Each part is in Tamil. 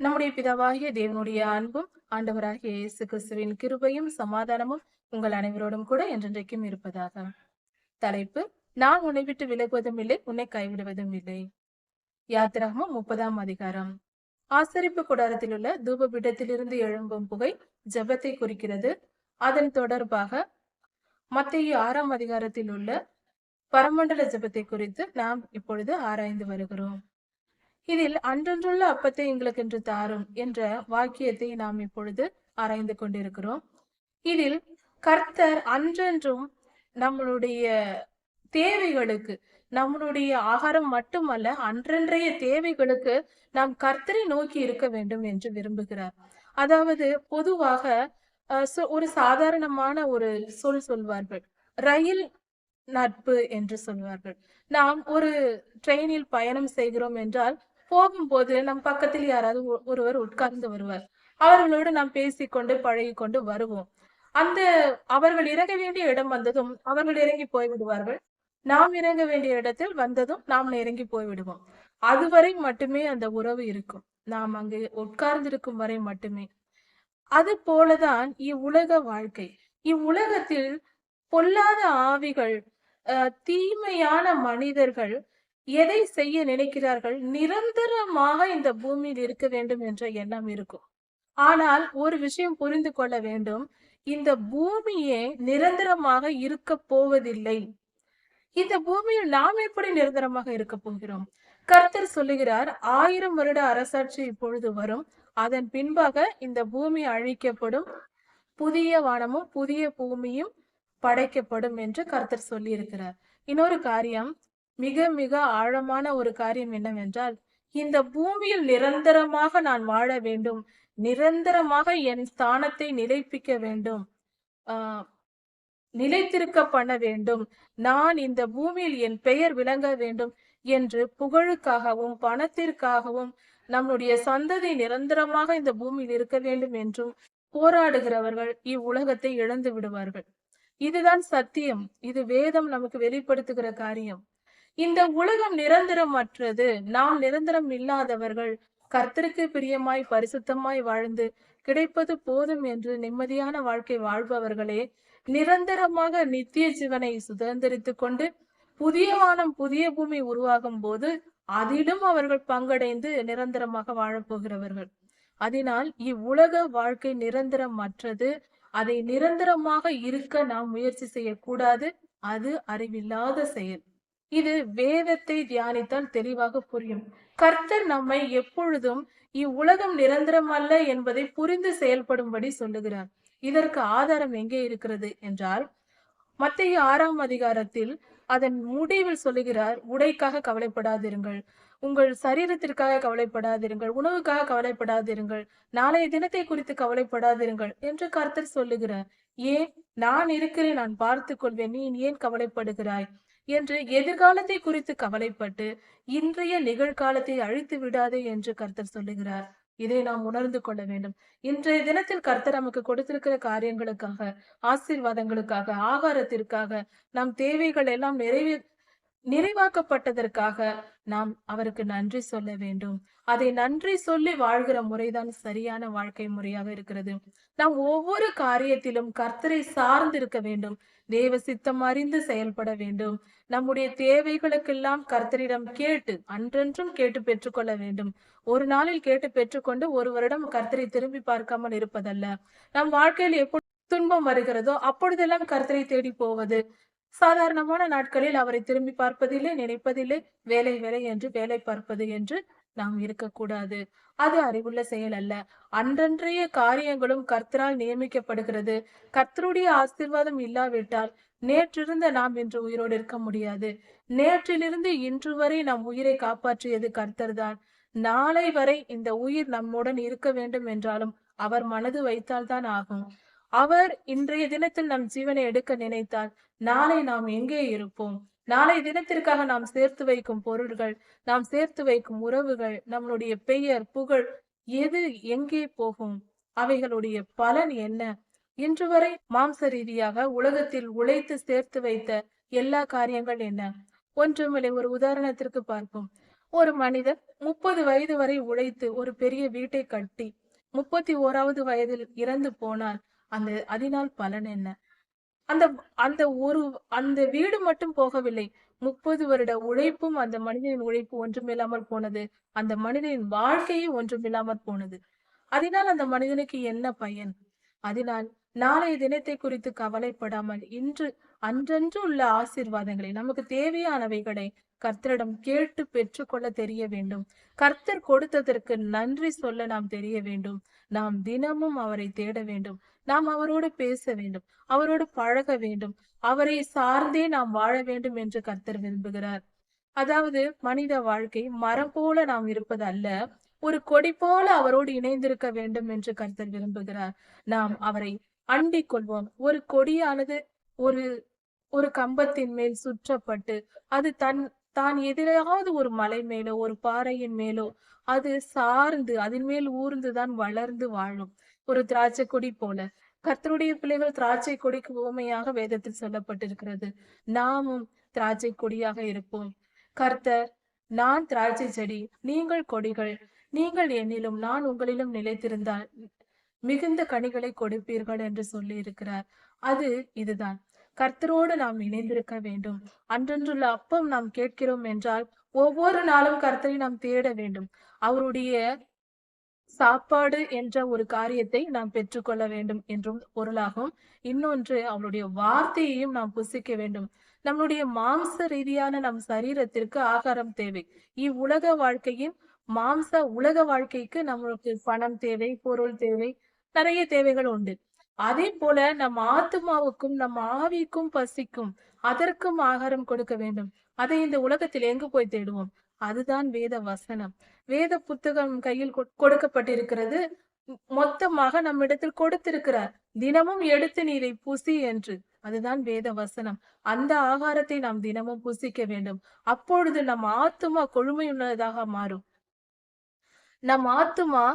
நம்முடைய பிதாவாகிய தேவனுடைய அன்பும் ஆண்டவராகிய இயேசு கிறிஸ்துவின் கிருபையும் சமாதானமும் உங்கள் அனைவரோடும் கூட என்றென்றைக்கும் இருப்பதாக. தலைப்பு நான் உன்னை விட்டு விலகுவதும் இல்லை உன்னை கைவிடுவதும் இல்லை. யாத்திராகமும் முப்பதாம் அதிகாரம். ஆசரிப்பு கூடாரத்தில் உள்ள தூபபீடத்திலிருந்து எழும்பும் புகை ஜெபத்தை குறிக்கிறது. அதன் தொடர்பாக மத்திய ஆறாம் அதிகாரத்தில் உள்ள பரமண்டல ஜெபத்தை குறித்து நாம் இப்பொழுது ஆராய்ந்து வருகிறோம். இதில் அன்றன்றுள்ள அப்பத்தை எங்களுக்கு என்று தாரும் என்ற வாக்கியத்தை நாம் இப்பொழுது ஆராய்ந்து கொண்டிருக்கிறோம். இதில் கர்த்தர் அன்றென்றும் நம்மளுடைய தேவைகளுக்கு நம்மளுடைய ஆகாரம் மட்டுமல்ல அன்றன்றைய தேவைகளுக்கு நாம் கர்த்தரை நோக்கி இருக்க வேண்டும் என்று விரும்புகிறார். அதாவது பொதுவாக அஹ், ஒரு சாதாரணமான ஒரு சொல் சொல்வார்கள். ரயில் நட்பு என்று சொல்வார்கள். நாம் ஒரு ட்ரெயினில் பயணம் செய்கிறோம் என்றால் போகும்போது நம் பக்கத்தில் யாராவது ஒருவர் உட்கார்ந்து வருவார். அவர்களோடு நாம் பேசிக்கொண்டு பழகிக்கொண்டு வருவோம். அந்த அவர்கள் இறங்க வேண்டிய இடம் வந்ததும் அவர்கள் இறங்கி போய்விடுவார்கள். நாம் இறங்க வேண்டிய இடத்தில் வந்ததும் நாம் இறங்கி போய்விடுவோம். அதுவரை மட்டுமே அந்த உறவு இருக்கும். நாம் அங்கு உட்கார்ந்திருக்கும் வரை மட்டுமே. அது போலதான் இவ்வுலக வாழ்க்கை. இவ்வுலகத்தில் பொல்லாத ஆவிகள் அஹ், தீமையான மனிதர்கள் எதை செய்ய நினைக்கிறார்கள்? நிரந்தரமாக இந்த பூமியில் இருக்க வேண்டும் என்ற எண்ணம் இருக்கும். ஆனால் ஒரு விஷயம் புரிந்து கொள்ள வேண்டும். இந்த பூமியே நிரந்தரமாக இருக்க போவதில்லை. இந்த பூமியில் நாம் எப்படி நிரந்தரமாக இருக்க போகிறோம்? கர்த்தர் சொல்லுகிறார் ஆயிரம் வருட அரசாட்சி இப்பொழுது வரும். அதன் பின்பாக இந்த பூமி அழிக்கப்படும். புதிய வானமும் புதிய பூமியும் படைக்கப்படும் என்று கர்த்தர் சொல்லியிருக்கிறார். இன்னொரு காரியம் மிக மிக ஆழமான ஒரு காரியம் என்னவென்றால் இந்த பூமியில் நிரந்தரமாக நான் வாழ வேண்டும். நிரந்தரமாக என் ஸ்தானத்தை நிலைப்பிக்க வேண்டும். ஆஹ் நிலைத்திருக்க பண்ண வேண்டும். நான் இந்த பூமியில் என் பெயர் விளங்க வேண்டும் என்று புகழுக்காகவும் பணத்திற்காகவும் நம்முடைய சந்ததி நிரந்தரமாக இந்த பூமியில் இருக்க வேண்டும் என்றும் போராடுகிறவர்கள் இவ்வுலகத்தை இழந்து விடுவார்கள். இதுதான் சத்தியம். இது வேதம் நமக்கு வெளிப்படுத்துகிற காரியம். இந்த உலகம் நிரந்தரமற்றது. நாம் நிரந்தரம் இல்லாதவர்கள் கர்த்தருக்கு பிரியமாய் பரிசுத்தமாய் வாழ்ந்து கிடைப்பது போதும் என்று நிம்மதியான வாழ்க்கை வாழ்பவர்களே நிரந்தரமாக நித்திய ஜீவனை சுதந்திரித்துக் கொண்டு புதிய வானம் புதிய பூமி உருவாகும் போது அதிலும் அவர்கள் பங்கடைந்து நிரந்தரமாக வாழப்போகிறவர்கள் அதனால் இவ்வுலக வாழ்க்கை நிரந்தரமற்றது. அதை நிரந்தரமாக இருக்க நாம் முயற்சி செய்யக்கூடாது. அது அறிவில்லாத செயல். இது வேதத்தை தியானித்தால் தெளிவாக புரியும். கர்த்தர் நம்மை எப்பொழுதும் இவ்வுலகம் நிரந்தரம் அல்ல என்பதை புரிந்து செயல்படும்படி சொல்லுகிறார். இதற்கு ஆதாரம் எங்கே இருக்கிறது என்றால் மத்திய ஆறாம் அதிகாரத்தில் அதன் முடிவில் சொல்லுகிறார் உடைக்காக கவலைப்படாதிருங்கள். உங்கள் சரீரத்திற்காக கவலைப்படாதிருங்கள். உணவுக்காக கவலைப்படாதிருங்கள். நாளைய தினத்தை குறித்து கவலைப்படாதிருங்கள் என்று கர்த்தர் சொல்லுகிறார். ஏன்? நான் இருக்கிறேன். நான் பார்த்துக் கொள்வேன். நீ ஏன் கவலைப்படுகிறாய்? என்று எதிர்காலத்தை குறித்து கவலைப்பட்டு இன்றைய நிகழ்காலத்தை அழித்து விடாதே என்று கர்த்தர் சொல்லுகிறார். இதை நாம் உணர்ந்து கொள்ள வேண்டும். இன்றைய தினத்தில் கர்த்தர் நமக்கு கொடுத்திருக்கிற காரியங்களுக்காக ஆசீர்வாதங்களுக்காக ஆகாரத்திற்காக நம் தேவைகள் எல்லாம் நிறைவே நிறைவாக்கப்பட்டதற்காக நாம் அவருக்கு நன்றி சொல்ல வேண்டும். அதை நன்றி சொல்லி வாழ்கிற முறைதான் சரியான வாழ்க்கை முறையாக இருக்கிறது. நாம் ஒவ்வொரு காரியத்திலும் கர்த்தரை சார்ந்திருக்க வேண்டும். தேவ சித்தம் அறிந்து செயல்பட வேண்டும். நம்முடைய தேவைகளுக்கெல்லாம் கர்த்தரிடம் கேட்டு அன்றென்றும் கேட்டு பெற்றுக்கொள்ள வேண்டும். ஒரு நாளில் கேட்டு பெற்றுக்கொண்டு ஒரு வருடம் கர்த்தரை திரும்பி பார்க்காமல் இருப்பதல்ல. நம் வாழ்க்கையில் எப்பொழுது துன்பம் வருகிறதோ அப்பொழுதெல்லாம் கர்த்தரை தேடி போவது. சாதாரணமான நாட்களில் அவரை திரும்பி பார்ப்பதில்லை நினைப்பதில்லை. வேலை வேலை என்று வேலை பார்ப்பது என்று நாம் இருக்கக்கூடாது. அது அறிவுள்ள செயல் அல்ல. அன்றன்றைய காரியங்களும் கர்த்தரால் நியமிக்கப்படுகிறது. கர்த்தருடைய ஆசீர்வாதம் இல்லாவிட்டால் நேற்றிருந்த நாம் இன்று உயிரோடு இருக்க முடியாது. நேற்றிலிருந்து இன்று வரை நம் உயிரை காப்பாற்றியது கர்த்தர் தான் நாளை வரை இந்த உயிர் நம்முடன் இருக்க வேண்டும் என்றாலும் அவர் மனது வைத்தால்தான் ஆகும். அவர் இன்றைய தினத்தில் நம் ஜீவனை எடுக்க நினைத்தால் நாளை நாம் எங்கே இருப்போம்? நாளை தினத்திற்காக நாம் சேர்த்து வைக்கும் பொருள்கள் நாம் சேர்த்து வைக்கும் உறவுகள் நம்மளுடைய பெயர் புகழ் எது எங்கே போகும்? அவைகளுடைய பலன் என்ன? இன்று வரை மாம்ச ரீதியாக உலகத்தில் உழைத்து சேர்த்து வைத்த எல்லா காரியங்கள் என்ன? ஒன்றுமில்லை ஒரு உதாரணத்திற்கு பார்ப்போம். ஒரு மனிதன் முப்பது வயது வரை உழைத்து ஒரு பெரிய வீட்டை கட்டி முப்பத்தி ஓராவது வயதில் இறந்து போனால் அந்த அதனால் பலன் என்ன? அந்த அந்த ஒரு அந்த வீடு மட்டும் போகவில்லை. முப்பது வருட உழைப்பும் அந்த மனிதனின் உழைப்பு ஒன்றுமில்லாமல் போனது. அந்த மனிதனின் வாழ்க்கையே ஒன்றுமில்லாமல் போனது. அதனால் அந்த மனிதனுக்கு என்ன பயன்? அதனால் நாளைய தினத்தை குறித்து கவலைப்படாமல் இன்று அன்றன்று உள்ள ஆசீர்வாதங்களை நமக்கு தேவையானவைகளை கர்த்தரிடம் கேட்டு பெற்றுக்கொள்ள தெரிய வேண்டும். கர்த்தர் கொடுத்ததற்கு நன்றி சொல்ல நாம் தெரிய வேண்டும். நாம் தினமும் அவரை தேட வேண்டும். நாம் அவரோடு பேச வேண்டும். அவரோடு பழக வேண்டும். அவரை சார்ந்தே நாம் வாழ வேண்டும் என்று கர்த்தர் விரும்புகிறார். அதாவது மனித வாழ்க்கை மரம் போல நாம் இருப்பது அல்ல ஒரு கொடி போல அவரோடு இணைந்திருக்க வேண்டும் என்று கர்த்தர் விரும்புகிறார். நாம் அவரை அண்டிக் கொள்வோம் ஒரு கொடியானது ஒரு ஒரு கம்பத்தின் மேல் சுற்றப்பட்டு அது தன் தான் எதிராவது ஒரு மலை மேலோ ஒரு பாறையின் மேலோ அது சார்ந்து அதன் மேல் ஊர்ந்துதான் வளர்ந்து வாழும். ஒரு திராட்சை கொடி போல. கர்த்தருடைய பிள்ளைகள் திராட்சை கொடிக்கு உவமையாக வேதத்தில் சொல்லப்பட்டிருக்கிறது. நாமும் திராட்சை கொடியாக இருப்போம். கர்த்தர் நான் திராட்சை செடி நீங்கள் கொடிகள். நீங்கள் என்னிலும் நான் உங்களிலும் நிலைத்திருந்தால் மிகுந்த கனிகளை கொடுப்பீர்கள் என்று சொல்லி இருக்கிறார் அது இதுதான். கர்த்தரோடு நாம் இணைந்திருக்க வேண்டும். அன்றன்றுள்ள அப்பம் நாம் கேட்கிறோம் என்றால் ஒவ்வொரு நாளும் கர்த்தரை நாம் தேட வேண்டும். அவருடைய சாப்பாடு என்ற ஒரு காரியத்தை நாம் பெற்றுக்கொள்ள வேண்டும் என்றும் பொருளாகும். இன்னொன்று அவருடைய வார்த்தையையும் நாம் புசிக்க வேண்டும். நம்மளுடைய மாம்ச ரீதியான நம் சரீரத்திற்கு ஆகாரம் தேவை. இவ்வுலக வாழ்க்கையின் மாம்ச உலக வாழ்க்கைக்கு நம்மளுக்கு பணம் தேவை பொருள் தேவை நிறைய தேவைகள் உண்டு. அதே போல நம் ஆத்மாவுக்கும் நம் ஆவிக்கும் பசிக்கும் அதற்கும் ஆகாரம் கொடுக்க வேண்டும். அதை இந்த உலகத்தில் எங்கு போய் தேடுவோம்? அதுதான் வேத வசனம். வேத புத்தகம் கையில் கொடுக்கப்பட்டிருக்கிறது. மொத்தமாக நம்மிடத்தில் கொடுத்திருக்கிறார் தினமும் எடுத்து நீரை புசி என்று. அதுதான் வேத வசனம். அந்த ஆகாரத்தை நாம் தினமும் புசிக்க வேண்டும். அப்பொழுது நம் ஆத்துமா கொழுமையுள்ளதாக மாறும். நம் ஆத்துமா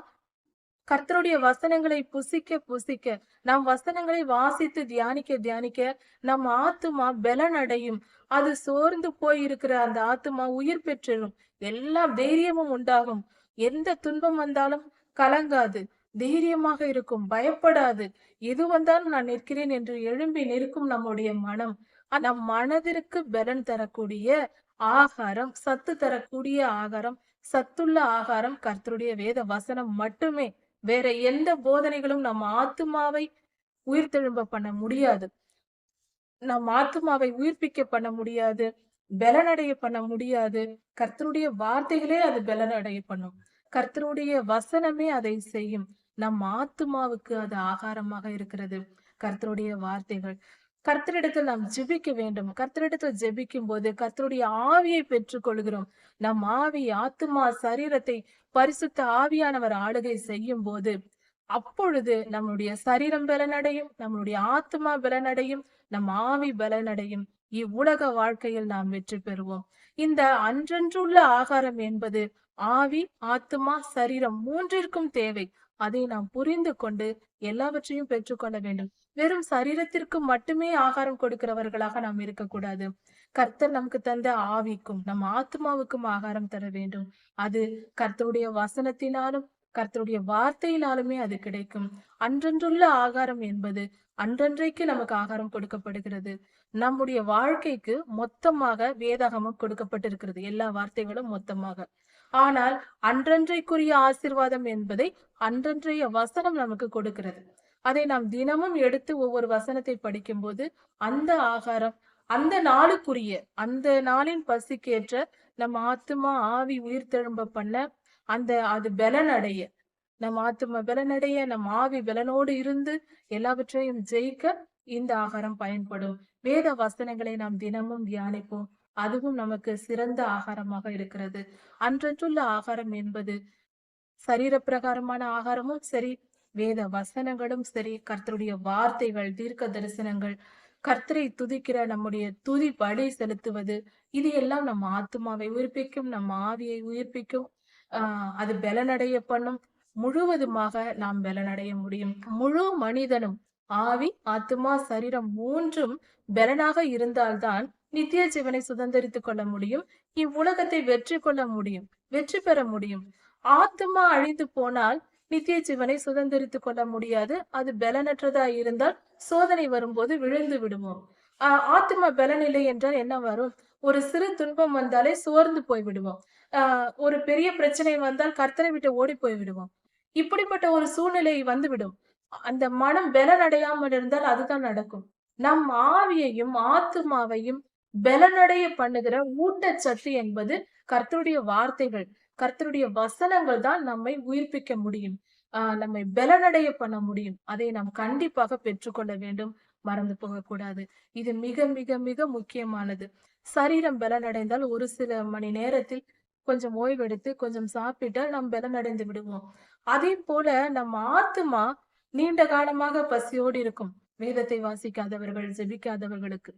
கர்த்தருடைய வசனங்களை புசிக்க புசிக்க நம் வசனங்களை வாசித்து தியானிக்க தியானிக்க நம் ஆத்துமா பலன் அடையும் அது சோர்ந்து போயிருக்கிற அந்த ஆத்துமா உயிர் பெற்றிடும் எல்லாம் தைரியமும் உண்டாகும். எந்த துன்பம் வந்தாலும் கலங்காது. தைரியமாக இருக்கும். பயப்படாது. எது வந்தாலும் நான் நிற்கிறேன் என்று எழும்பி நிற்கும் நம்முடைய மனம். நம் மனதிற்கு பலன் தரக்கூடிய ஆகாரம் சத்து தரக்கூடிய ஆகாரம் சத்துள்ள ஆகாரம் கர்த்தருடைய வேத வசனம் மட்டுமே. வேற எந்த போதனைகளும் நம்ம ஆத்மாவை உயிர்த்தெழும்ப பண்ண முடியாது. நம் ஆத்துமாவை உயிர்ப்பிக்க பண்ண முடியாது. பலனடைய பண்ண முடியாது. கர்த்தருடைய வார்த்தைகளே அது பலனடைய பண்ணும். கர்த்தருடைய வசனமே அதை செய்யும். நம் ஆத்துமாவுக்கு அது ஆகாரமாக இருக்கிறது. கர்த்தருடைய வார்த்தைகள். கர்த்தரிடத்தில் நாம் ஜெபிக்க வேண்டும். கர்த்தரிடத்தில் ஜெபிக்கும் போது கர்த்தருடைய ஆவியை பெற்றுக் கொள்கிறோம் நம் ஆவி ஆத்துமா சரீரத்தை பரிசுத்த ஆவியானவர் ஆளுகை செய்யும் போது அப்பொழுது நம்முடைய சரீரம் பலனடையும் நம்மளுடைய ஆத்மா பலனடையும் நம் ஆவி பலனடையும். இவ்வுலக வாழ்க்கையில் நாம் வெற்றி பெறுவோம். இந்த அன்றன்றுள்ள ஆகாரம் என்பது ஆவி ஆத்மா சரீரம் மூன்றிற்கும் தேவை. அதை நாம் புரிந்து கொண்டு எல்லாவற்றையும் பெற்றுக்கொள்ள வேண்டும். வெறும் சரீரத்திற்கு மட்டுமே ஆகாரம் கொடுக்கிறவர்களாக நாம் இருக்கக்கூடாது. கர்த்தர் நமக்கு தந்த ஆவிக்கும் நம் ஆத்மாவுக்கும் ஆகாரம் தர வேண்டும். அது கர்த்தருடைய வசனத்தினாலும் கர்த்தருடைய வார்த்தையினாலுமே அது கிடைக்கும். அன்றன்றுள்ள ஆகாரம் என்பது அன்றன்றைக்கு நமக்கு ஆகாரம் கொடுக்கப்படுகிறது. நம்முடைய வாழ்க்கைக்கு மொத்தமாக வேதாகமம் கொடுக்கப்பட்டிருக்கிறது. எல்லா வார்த்தைகளும் மொத்தமாக. ஆனால் அன்றன்றைக்குரிய ஆசிர்வாதம் என்பதை அன்றன்றைய வசனம் நமக்கு கொடுக்கிறது. அதை நாம் தினமும் எடுத்து ஒவ்வொரு வசனத்தை படிக்கும்போது அந்த ஆகாரம் அந்த நாளுக்குரிய அந்த நாளின் பசிக்கேற்ற நம் ஆத்துமா ஆவி உயிர் திரும்ப பண்ண அந்த அது பலன் அடைய நம் ஆத்தும பலனடைய நம் ஆவி பலனோடு இருந்து எல்லாவற்றையும் ஜெயிக்க இந்த ஆகாரம் பயன்படும். வேத வசனங்களை நாம் தினமும் தியானிப்போம். அதுவும் நமக்கு சிறந்த ஆகாரமாக இருக்கிறது. அன்றன்றுள்ள ஆகாரம் என்பது சரீர பிரகாரமான ஆகாரமும் சரி வேத வசனங்களும் சரி கர்த்தருடைய வார்த்தைகள் தீர்க்க தரிசனங்கள் கர்த்தரை துதிக்கிற நம்முடைய துதி பலி செலுத்துவது இது எல்லாம் நம் ஆத்துமாவை உயிர்ப்பிக்கும் நம் ஆவியை உயிர்ப்பிக்கும் ஆஹ் அது பலனடைய பண்ணும் முழுவதுமாக நாம் பலனடைய முடியும். முழு மனிதனும் ஆவி ஆத்துமா சரீரம் மூன்றும் பலனாக இருந்தால்தான் நித்திய ஜீவனை சுதந்திரித்துக் கொள்ள முடியும். இவ்வுலகத்தை வெற்றி கொள்ள முடியும். வெற்றி பெற முடியும். ஆத்மா அழிந்து போனால் நித்திய ஜீவனை சுதந்திரித்துக் கொள்ள முடியாது. அது பலனற்றதா இருந்தால் சோதனை வரும்போது விழுந்து விடுவோம் ஆஹ் ஆத்மா பலன் இல்லை என்றால் என்ன வரும்? ஒரு சிறு துன்பம் வந்தாலே சோர்ந்து போய் விடுவோம் ஒரு பெரிய பிரச்சனை வந்தால் கர்த்தரை விட்டு ஓடி போய் விடுவோம் இப்படிப்பட்ட ஒரு சூழ்நிலை வந்துவிடும். அந்த மனம் பலனடையாமல் இருந்தால் அதுதான் நடக்கும். நம் ஆவியையும் ஆத்மாவையும் பலனடைய பண்ணுகிற ஊட்டச்சத்து என்பது கர்த்தருடைய வார்த்தைகள் கர்த்தருடைய வசனங்கள் தான் நம்மை உயிர்ப்பிக்க முடியும். ஆஹ் நம்மை பலனடைய பண்ண முடியும். அதை நாம் கண்டிப்பாக பெற்றுக்கொள்ள வேண்டும். மறந்து போகக்கூடாது. இது மிக மிக மிக முக்கியமானது. சரீரம் பலனடைந்தால் ஒரு சில மணி நேரத்தில் கொஞ்சம் ஓய்வெடுத்து கொஞ்சம் சாப்பிட்டால் நாம் பலனடைந்து விடுவோம். அதே போல நம் ஆத்துமா நீண்ட காலமாக பசியோடு இருக்கும். வேதத்தை வாசிக்காதவர்கள் ஜெபிக்காதவர்களுக்கு.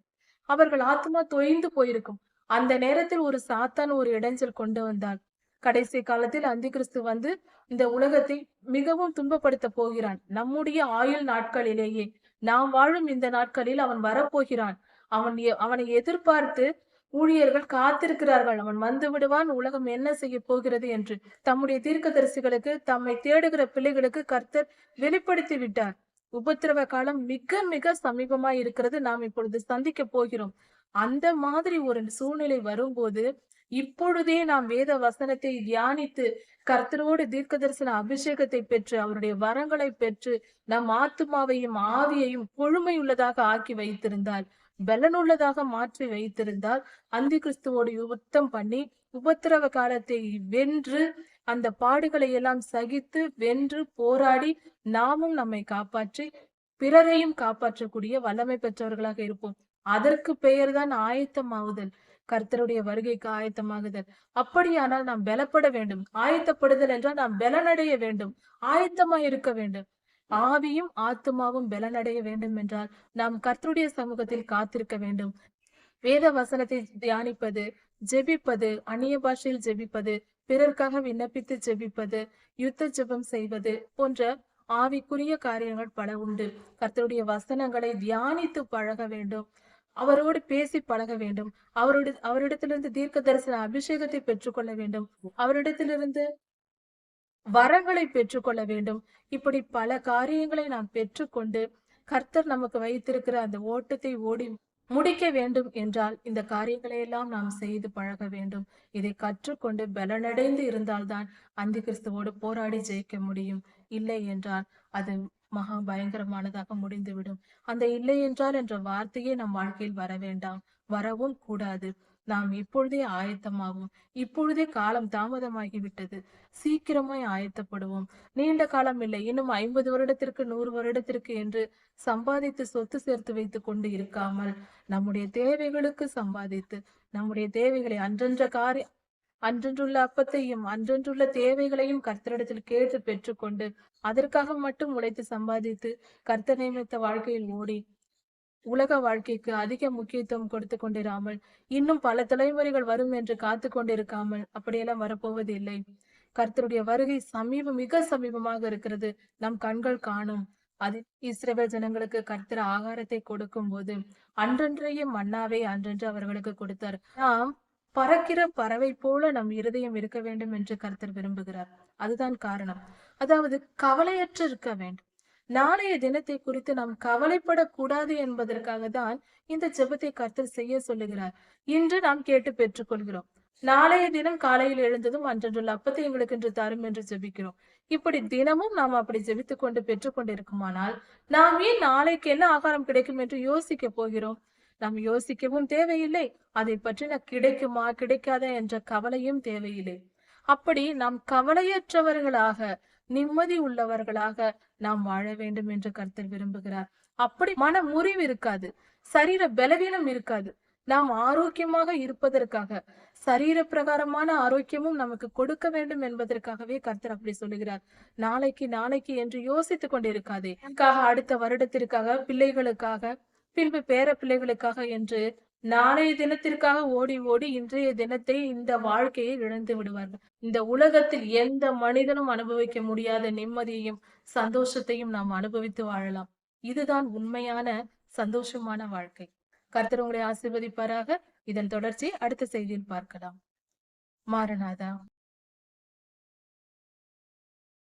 அவர்கள் ஆத்மா தொய்ந்து போயிருக்கும். அந்த நேரத்தில் ஒரு சாத்தான் ஒரு இடைஞ்சல் கொண்டு வந்தார் கடைசி காலத்தில் அந்தி கிறிஸ்து வந்து இந்த உலகத்தை மிகவும் துன்பப்படுத்த போகிறான். நம்முடைய ஆயுள் நாட்களிலேயே நாம் வாழும் இந்த நாட்களில் அவன் வரப்போகிறான். அவன் அவனை எதிர்பார்த்து ஊழியர்கள் காத்திருக்கிறார்கள். அவன் வந்து விடுவான். உலகம் என்ன செய்ய போகிறது என்று. தம்முடைய தீர்க்கதரிசிகளுக்கு தம்மை தேடுகிற பிள்ளைகளுக்கு கர்த்தர் வெளிப்படுத்தி விட்டார். உபத்திரவ காலம் மிக மிக சமீபமாய் இருக்கிறது. நாம் இப்பொழுது சந்திக்க போகிறோம். அந்த மாதிரி ஒரு சூழ்நிலை வரும்போது இப்பொழுதே நாம் வேத வசனத்தை தியானித்து கர்த்தரோடு தீர்க்க தரிசன அபிஷேகத்தை பெற்று அவருடைய வரங்களை பெற்று நம் ஆத்துமாவையும் ஆவியையும் கொழுமையுள்ளதாக ஆக்கி வைத்திருந்தால் பலனுள்ளதாக மாற்றி வைத்திருந்தால் அந்தி கிறிஸ்துவோடு யுத்தம் பண்ணி உபத்திரவ காலத்தை வென்று அந்த பாடுகளை எல்லாம் சகித்து வென்று போராடி நாமும் நம்மை காப்பாற்றி பிறரையும் காப்பாற்றக்கூடிய வல்லமை பெற்றவர்களாக இருப்போம். அதற்கு பெயர்தான் ஆயத்தமாகுதல். கர்த்தருடைய வருகைக்கு ஆயத்தமாகுதல். அப்படியானால் நாம் பலப்பட வேண்டும். ஆயத்தப்படுதல் என்றால் நாம் பலனடைய வேண்டும். ஆயத்தமாய் இருக்க வேண்டும். ஆவியும் ஆத்துமாவும் பலனடைய வேண்டும் என்றால் நாம் கர்த்தருடைய சமூகத்தில் காத்திருக்க வேண்டும். வேத வசனத்தை தியானிப்பது ஜெபிப்பது அந்நிய பாஷையில் ஜெபிப்பது பிறர்க்காக விண்ணப்பித்து ஜெபிப்பது யுத்த ஜெபம் செய்வது போன்ற ஆவிக்குரிய காரியங்கள் பல உண்டு. கர்த்தருடைய வசனங்களை தியானித்து பழக வேண்டும். அவரோடு பேசி பழக வேண்டும். அவரோட அவரிடத்திலிருந்து தீர்க்க தரிசன அபிஷேகத்தை பெற்றுக்கொள்ள வேண்டும். அவரிடத்திலிருந்து வரங்களை பெற்றுக்கொள்ள வேண்டும். இப்படி பல காரியங்களை நாம் பெற்றுக்கொண்டு கர்த்தர் நமக்கு வைத்திருக்கிற அந்த ஓட்டத்தை ஓடி முடிக்க வேண்டும் என்றால் இந்த காரியங்களை எல்லாம் நாம் செய்து பழக வேண்டும். இதை கற்றுக்கொண்டு பலனடைந்து இருந்தால்தான் அந்தி கிறிஸ்துவோடு போராடி ஜெயிக்க முடியும். இல்லை என்றால் அது மகா பயங்கரமானதாக முடிந்துவிடும். அந்த இல்லை என்றால் என்ற வார்த்தையே நம் வாழ்க்கையில் வர வேண்டாம். வரவும் கூடாது. நாம் இப்பொழுதே ஆயத்தமாகும். இப்பொழுதே காலம் தாமதமாகிவிட்டது. சீக்கிரமாய் ஆயத்தப்படுவோம். நீண்ட காலம் இல்லை. இன்னும் ஐம்பது வருடத்திற்கு நூறு வருடத்திற்கு என்று சம்பாதித்து சொத்து சேர்த்து வைத்துக் கொண்டு இருக்காமல் நம்முடைய தேவைகளுக்கு சம்பாதித்து நம்முடைய தேவைகளை அன்றன்ற காரிய அன்றன்றுள்ள அப்பத்தையும் அன்றன்றுள்ள தேவைகளையும் கர்த்தரிடத்தில் கேட்டு பெற்றுக்கொண்டு அதற்காக மட்டும் உழைத்து சம்பாதித்து கர்த்தர் நியமித்த வாழ்க்கையில் ஓடி உலக வாழ்க்கைக்கு அதிக முக்கியத்துவம் கொடுத்து கொண்டிராமல் இன்னும் பல தலைமுறைகள் வரும் என்று காத்து கொண்டிருக்காமல் அப்படியெல்லாம் வரப்போவது இல்லை. கர்த்தருடைய வருகை சமீபம் மிக சமீபமாக இருக்கிறது. நம் கண்கள் காணும். அது இஸ்ரவேல் ஜனங்களுக்கு கர்த்தர் ஆகாரத்தை கொடுக்கும் போது அன்றன்றைய மன்னாவை அன்றன்று அவர்களுக்கு கொடுத்தார். நாம் பறக்கிற பறவை போல நம் இருதயம் இருக்க வேண்டும் என்று கர்த்தர் விரும்புகிறார். அதுதான் காரணம். அதாவது கவலையற்று இருக்க வேண்டும். நாளைய தினத்தை குறித்து நாம் கவலைப்படக்கூடாது என்பதற்காக தான் இந்த ஜெபத்தை கர்த்தர் செய்ய சொல்லுகிறார். இன்று நாம் கேட்டு பெற்றுக்கொள்கிறோம். நாளைய தினம் காலையில் எழுந்ததும் அன்றன்றுள்ள அப்பத்தை எங்களுக்கு இன்று தரும் என்று ஜெபிக்கிறோம். இப்படி தினமும் நாம் அப்படி ஜெபித்துக் கொண்டு பெற்றுக்கொண்டு இருக்குமானால் நாம் ஏன் நாளைக்கு என்ன ஆகாரம் கிடைக்கும் என்று யோசிக்க போகிறோம்? நாம் யோசிக்கவும் தேவையில்லை. அதை பற்றி நான் கிடைக்குமா கிடைக்காதா என்ற கவலையும் தேவையில்லை. அப்படி நாம் கவலையற்றவர்களாக நிம்மதி உள்ளவர்களாக நாம் வாழ வேண்டும் என்று கர்த்தர் விரும்புகிறார். அப்படி மன முறிவு இருக்காது. சரீர பலவீனம் இருக்காது. நாம் ஆரோக்கியமாக இருப்பதற்காக சரீர பிரகாரமான ஆரோக்கியமும் நமக்கு கொடுக்க வேண்டும் என்பதற்காகவே கர்த்தர் அப்படி சொல்லுகிறார். நாளைக்கு நாளைக்கு என்று யோசித்துக் கொண்டிருக்காதே. அடுத்த வருடத்திற்காக பிள்ளைகளுக்காக பின்பு பேர பிள்ளைகளுக்காக என்று நாளைய தினத்திற்காக ஓடி ஓடி இன்றைய தினத்தை இந்த வாழ்க்கையை இழந்து விடுவார்கள். இந்த உலகத்தில் எந்த மனிதனும் அனுபவிக்க முடியாத நிம்மதியையும் சந்தோஷத்தையும் நாம் அனுபவித்து வாழலாம். இதுதான் உண்மையான சந்தோஷமான வாழ்க்கை. கர்த்தர் உங்களை ஆசிர்வதிப்பாராக. இதன் தொடர்ச்சி அடுத்த செய்தியில் பார்க்கலாம். மாரநாதா.